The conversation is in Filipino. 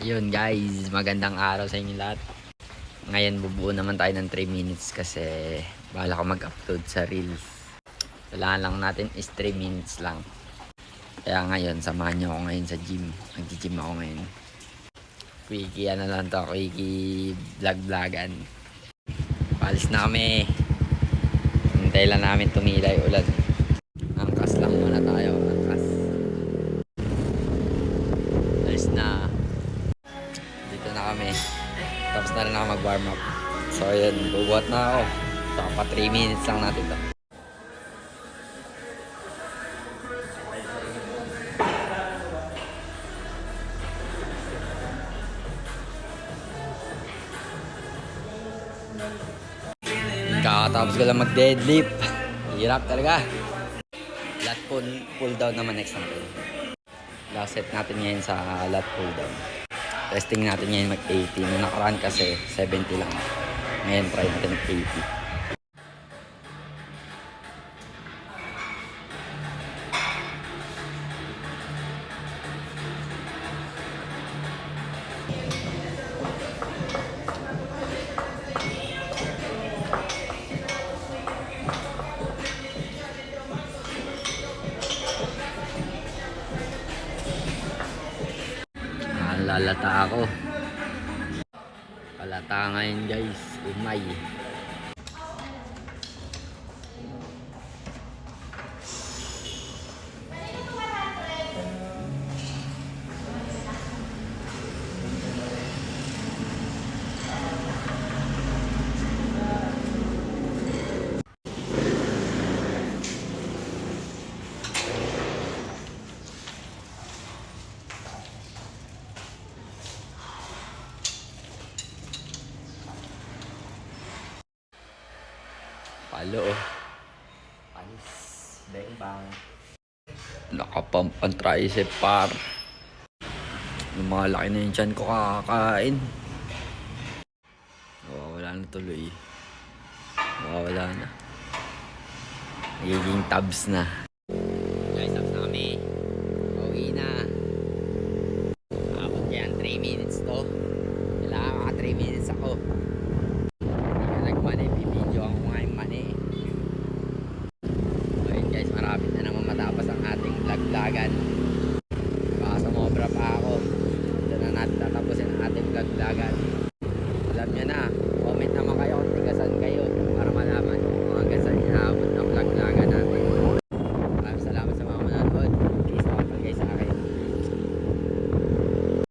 Yun guys, magandang araw sa inyo lahat. Ngayon bubuo naman tayo ng 3 minutes kasi bala ko mag-upload sa Reels. Kailangan lang natin is 3 minutes lang. Kaya ngayon, samahan niyo ako ngayon sa gym. Nag-gym ako ngayon. Quickie, ano lang to, quickie vlog-vlogan. Palis na kami. Hintay lang namin tumilay ulan. Tapos na rin ako mag-warm up. So yun, bubuhat na ako. So pa 3 minutes lang natin to. Kakatapos ko lang mag-deadlift. Hirap talaga. Lat pull, pull down naman next natin. Last set natin ngayon sa lat pull down. Testing natin ngayon mag-80. Nung nakaraan kasi 70 lang. Ngayon try natin mag-80. Nalalata ako. Palata ngayon guys. Umay. Palo oh. Panis. Bang bang. Nakapump ang tricep par. Lumalaki na yung chan ko kakakain. Oh, wala na tuloy. Oh, wala na. Nagiging tabs na.